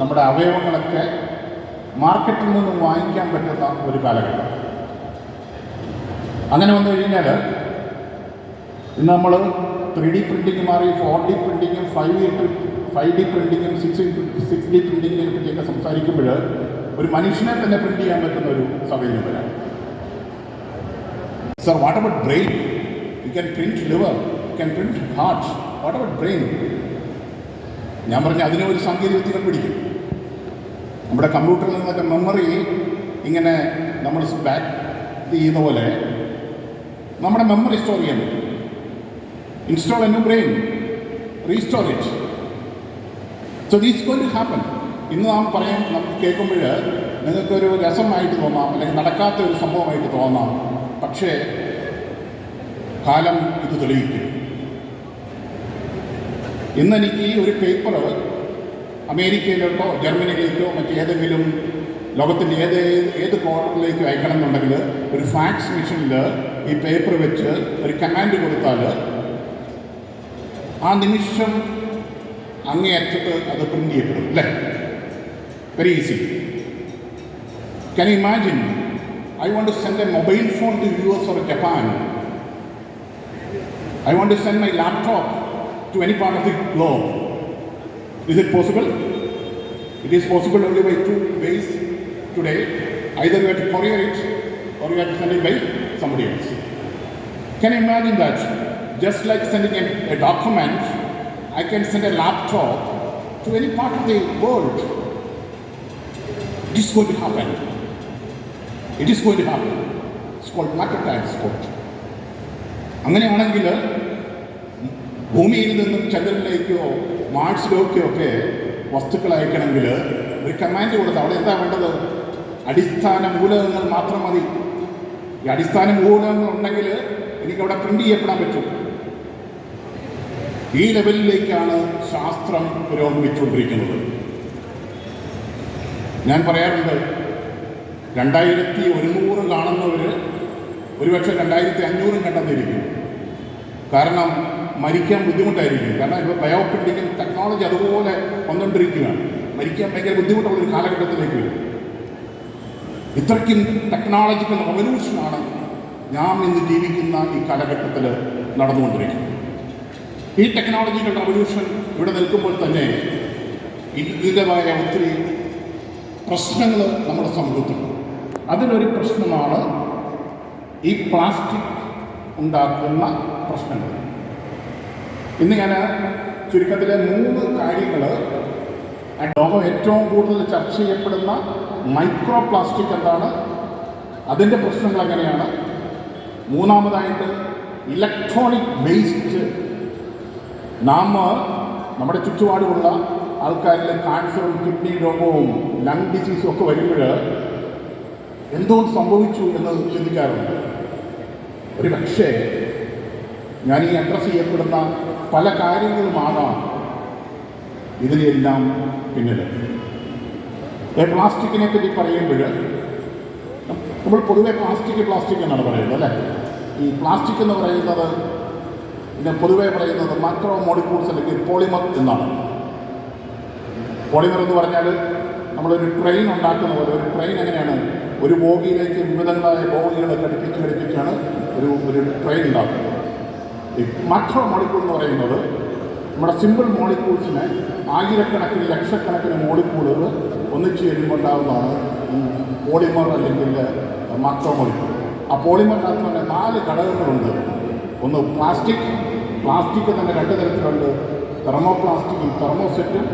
നമ്മുടെ അവയവങ്ങളൊക്കെ മാർക്കറ്റിൽ നിന്നും വാങ്ങിക്കാൻ പറ്റുന്ന ഒരു കാലഘട്ടം. അങ്ങനെ വന്നു കഴിഞ്ഞാൽ ഇന്ന് നമ്മൾ ത്രീ ഡി പ്രിന്റിങ് മാറി ഫോർ ഡി പ്രിന്റിങ്ങും ഫൈവ് ഡി ഫൈവ് ഡി പ്രിന്റിങ്ങും സിക്സ് സിക്സ് ഡി പ്രിന്റിങ്ങിനെ പറ്റിയൊക്കെ സംസാരിക്കുമ്പോൾ ഒരു മനുഷ്യനെ തന്നെ പ്രിന്റ് ചെയ്യാൻ പറ്റുന്ന ഒരു സാഹചര്യം വരാം. Sir what about brain you can print liver you can print heart what about brain ഞാൻ പറഞ്ഞ അതിനെ ഒരു സാങ്കേതിക വിദ്യകൾ പിടിക്കും. നമ്മുടെ കമ്പ്യൂട്ടറിൽ നിന്നൊക്കെ മെമ്മറി ഇങ്ങനെ നമ്മൾ ബാക്ക് ചെയ്യുന്ന പോലെ നമ്മുടെ മെമ്മറി സ്റ്റോർ ചെയ്യാൻ പറ്റും. Install a new brain restorage so this going to happen ഇന്ന് നാം പറയാൻ നമുക്ക് കേൾക്കുമ്പോൾ നിങ്ങൾക്കൊരു രസമായിട്ട് തോന്നാം അല്ലെങ്കിൽ നടക്കാത്ത ഒരു സംഭവമായിട്ട് തോന്നാം. പക്ഷേ കാലം ഇത് തെളിയിക്കും. ഇന്ന് എനിക്ക് ഈ ഒരു പേപ്പർ അമേരിക്കയിലോട്ടോ ജർമ്മനിയിലേക്കോ മറ്റേതെങ്കിലും ലോകത്തിന്റെ ഏത് ഏത് കോർണറിലേക്ക് അയക്കണം എന്നുണ്ടെങ്കിൽ ഒരു ഫാക്സ് മെഷീനിൽ ഈ പേപ്പർ വെച്ച് ഒരു കമാൻഡ് കൊടുത്താൽ ആ നിമിഷം അങ്ങേയറ്റത്ത് അത് പ്രിന്റ് ചെയ്യപ്പെടും അല്ലേ? Very easy can imagine I want to send a mobile phone to U S or Japan I want to send my laptop to any part of the globe. Is it possible? It is possible only by two ways today. Either you have to courier it or you have to send it by somebody else. Can you imagine that? Just like sending a, a document, I can send a laptop to any part of the world. It is going to happen. It is going to happen. It's called matter transport. അങ്ങനെയാണെങ്കിൽ ഭൂമിയിൽ നിന്നും ചന്ദ്രനിലേക്കോ മാർസിലേക്കോ ഒക്കെ വസ്തുക്കൾ അയക്കണമെങ്കിൽ ഒരു command കൊടുത്ത് അവിടെ എന്താ വേണ്ടത്? അടിസ്ഥാന മൂലകങ്ങൾ മാത്രം മതി. ഈ അടിസ്ഥാന മൂലകങ്ങൾ ഉണ്ടെങ്കിൽ എനിക്ക് അവിടെ പ്രിന്റ് ചെയ്യപ്പെടാൻ പറ്റും. ഈ ലെവലിലേക്കാണ് ശാസ്ത്രം പുരോഗമിച്ചുകൊണ്ടിരിക്കുന്നത്. ഞാൻ പറയാറുണ്ട് രണ്ടായിരത്തി ഒരുന്നൂറ് കാണുന്നവർ ഒരുപക്ഷെ രണ്ടായിരത്തി അഞ്ഞൂറും കണ്ടെന്നിരിക്കും കാരണം മരിക്കാൻ ബുദ്ധിമുട്ടായിരിക്കും. കാരണം ഇപ്പോൾ ബയോപ്രിന്റിങ് ടെക്നോളജി അതുപോലെ വന്നുകൊണ്ടിരിക്കുകയാണ് മരിക്കാൻ ഭയങ്കര ബുദ്ധിമുട്ടുള്ള ഒരു കാലഘട്ടത്തിലേക്ക് വരും. ഇത്രയ്ക്കും ടെക്നോളജിക്കൽ റവല്യൂഷനാണ് ഞാൻ ഇന്ന് ജീവിക്കുന്ന ഈ കാലഘട്ടത്തിൽ നടന്നുകൊണ്ടിരിക്കുന്നത്. ഈ ടെക്നോളജിക്കൽ റവല്യൂഷൻ ഇവിടെ നിൽക്കുമ്പോൾ തന്നെ ഇതിന്റെതായ ഒത്തിരി പ്രശ്നങ്ങൾ നമ്മുടെ സമൂഹത്തിലുണ്ട്. അതിലൊരു പ്രശ്നമാണ് ഈ പ്ലാസ്റ്റിക് ഉണ്ടാക്കുന്ന പ്രശ്നങ്ങൾ. ഇന്ന് ഞാൻ ചുരുക്കത്തിലെ മൂന്ന് കാര്യങ്ങൾ ലോകം ഏറ്റവും കൂടുതൽ ചർച്ച ചെയ്യപ്പെടുന്ന മൈക്രോ പ്ലാസ്റ്റിക് എന്താണ്? അതിന്റെ പ്രശ്നങ്ങൾ എങ്ങനെയാണ്? മൂന്നാമതായിട്ട് ഇലക്ട്രോണിക് വേസ്റ്റ്. നാം നമ്മുടെ ചുറ്റുപാടുമുള്ള ആൾക്കാരിൽ ക്യാൻസറും കിഡ്നി രോഗവും ലങ് ഡിസീസും ഒക്കെ വരുമ്പോൾ എന്തുകൊണ്ട് സംഭവിച്ചു എന്ന് ചിന്തിക്കാറുണ്ട്. ഒരു പക്ഷേ ഞാൻ ഈ അഡ്രസ് ചെയ്യപ്പെടുന്ന പല കാര്യങ്ങളുമാകാം ഇതിനെല്ലാം പിന്നിൽ ഈ പ്ലാസ്റ്റിക്കിനെ പറ്റി പറയുമ്പോൾ നമ്മൾ പൊതുവെ പ്ലാസ്റ്റിക് പ്ലാസ്റ്റിക് എന്നാണ് പറയുന്നത് അല്ലേ? ഈ പ്ലാസ്റ്റിക് എന്ന് പറയുന്നത് പിന്നെ പൊതുവെ പറയുന്നത് മൈക്രോ മോളിക്യൂൾസ് അല്ലെങ്കിൽ പോളിമർ എന്നാണ്. പോളിമർ എന്ന് പറഞ്ഞാൽ നമ്മളൊരു ട്രെയിൻ ഉണ്ടാക്കുന്ന പോലെ ഒരു ട്രെയിൻ എങ്ങനെയാണ്? ഒരു ബോഗിയിലേക്ക് വിവിധങ്ങളായ ബോഗികളെ ഘടിപ്പിച്ച് ഘടിപ്പിച്ചാണ് ഒരു ഒരു ട്രെയിൻ ഉണ്ടാക്കുന്നത്. ഈ മൈക്രോ മോളിക്യൂൾ എന്ന് പറയുന്നത് നമ്മുടെ സിമ്പിൾ മോളിക്യൂൾസിന് ആയിരക്കണക്കിന് ലക്ഷക്കണക്കിന് മോളിക്യൂളുകൾ ഒന്നിച്ച് ചേരുമ്പോണ്ടാവുന്നതാണ് ഈ പോളിമർ അല്ലെങ്കിൽ മാക്രോ മോളിക്യൂൾ ആ പോളിമറിനകത്ത് തന്നെ നാല് ഘടകങ്ങളുണ്ട്. ഒന്ന് പ്ലാസ്റ്റിക് പ്ലാസ്റ്റിക് തന്നെ രണ്ട് തരത്തിലുണ്ട്. തെർമോ പ്ലാസ്റ്റിക്കും തെർമോസെറ്റും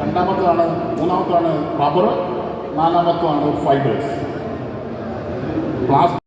രണ്ടാമത്താണ് മൂന്നാമത്താണ് റബ്ബർ നാലാമത്തതാണ് ഫൈബേഴ്സ് പ്ലാസ്റ്റിക്